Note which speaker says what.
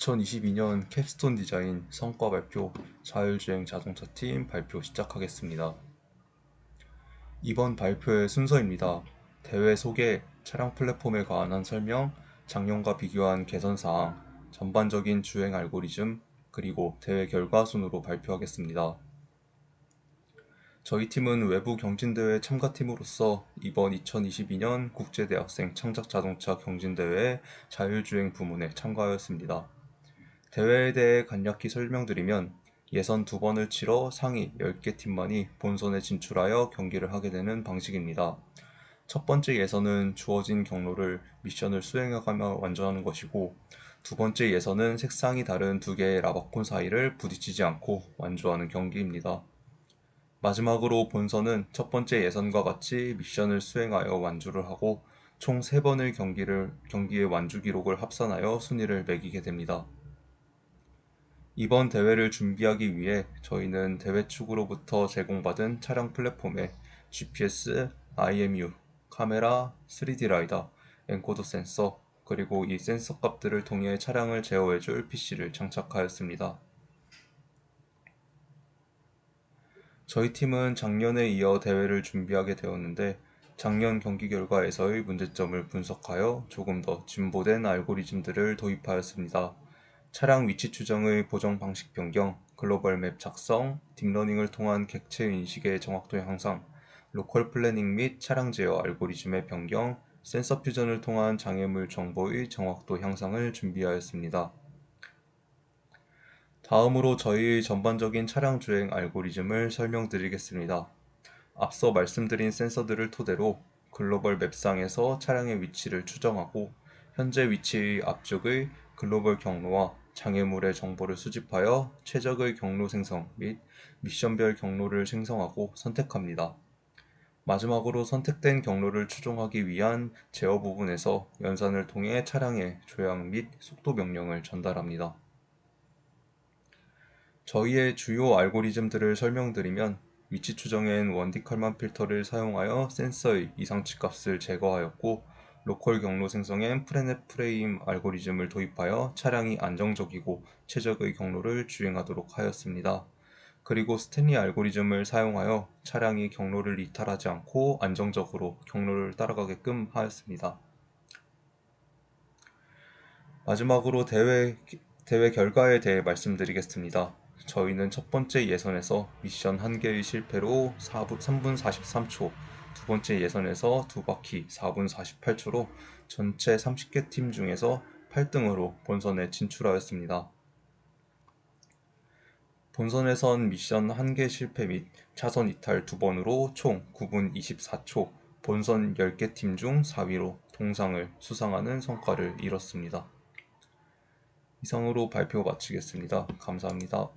Speaker 1: 2022년 캡스톤 디자인 성과 발표 자율주행 자동차 팀 발표 시작하겠습니다. 이번 발표의 순서입니다. 대회 소개, 차량 플랫폼에 관한 설명, 작년과 비교한 개선 사항, 전반적인 주행 알고리즘, 그리고 대회 결과 순으로 발표하겠습니다. 저희 팀은 외부 경진대회 참가팀으로서 이번 2022년 국제대학생 창작자동차 경진대회 자율주행 부문에 참가하였습니다. 대회에 대해 간략히 설명드리면 예선 두 번을 치러 상위 10개 팀만이 본선에 진출하여 경기를 하게 되는 방식입니다. 첫 번째 예선은 주어진 경로를 미션을 수행해가며 완주하는 것이고 두 번째 예선은 색상이 다른 두 개의 라바콘 사이를 부딪히지 않고 완주하는 경기입니다. 마지막으로 본선은 첫 번째 예선과 같이 미션을 수행하여 완주를 하고 총 3번의 경기를, 경기의 완주 기록을 합산하여 순위를 매기게 됩니다. 이번 대회를 준비하기 위해 저희는 대회 측으로부터 제공받은 차량 플랫폼에 GPS, IMU, 카메라, 3D 라이더, 엔코더 센서, 그리고 이 센서 값들을 통해 차량을 제어해줄 PC를 장착하였습니다. 저희 팀은 작년에 이어 대회를 준비하게 되었는데 작년 경기 결과에서의 문제점을 분석하여 조금 더 진보된 알고리즘들을 도입하였습니다. 차량 위치 추정의 보정 방식 변경, 글로벌 맵 작성, 딥러닝을 통한 객체 인식의 정확도 향상, 로컬 플래닝 및 차량 제어 알고리즘의 변경, 센서 퓨전을 통한 장애물 정보의 정확도 향상을 준비하였습니다. 다음으로 저희의 전반적인 차량 주행 알고리즘을 설명드리겠습니다. 앞서 말씀드린 센서들을 토대로 글로벌 맵상에서 차량의 위치를 추정하고 현재 위치의 앞쪽의 글로벌 경로와 장애물의 정보를 수집하여 최적의 경로 생성 및 미션별 경로를 생성하고 선택합니다. 마지막으로 선택된 경로를 추종하기 위한 제어 부분에서 연산을 통해 차량의 조향 및 속도 명령을 전달합니다. 저희의 주요 알고리즘들을 설명드리면 위치 추정엔 원디컬만 필터를 사용하여 센서의 이상치 값을 제거하였고 로컬 경로 생성엔 프레넷 프레임 알고리즘을 도입하여 차량이 안정적이고 최적의 경로를 주행하도록 하였습니다. 그리고 스탠리 알고리즘을 사용하여 차량이 경로를 이탈하지 않고 안정적으로 경로를 따라가게끔 하였습니다. 마지막으로 대회, 대회 결과에 대해 말씀드리겠습니다. 저희는 첫 번째 예선에서 미션 한 개의 실패로 4분, 3분 43초, 두 번째 예선에서 두 바퀴 4분 48초로 전체 30개 팀 중에서 8등으로 본선에 진출하였습니다. 본선에선 미션 1개 실패 및 차선 이탈 2번으로 총 9분 24초, 본선 10개 팀 중 4위로 동상을 수상하는 성과를 이뤘습니다. 이상으로 발표 마치겠습니다. 감사합니다.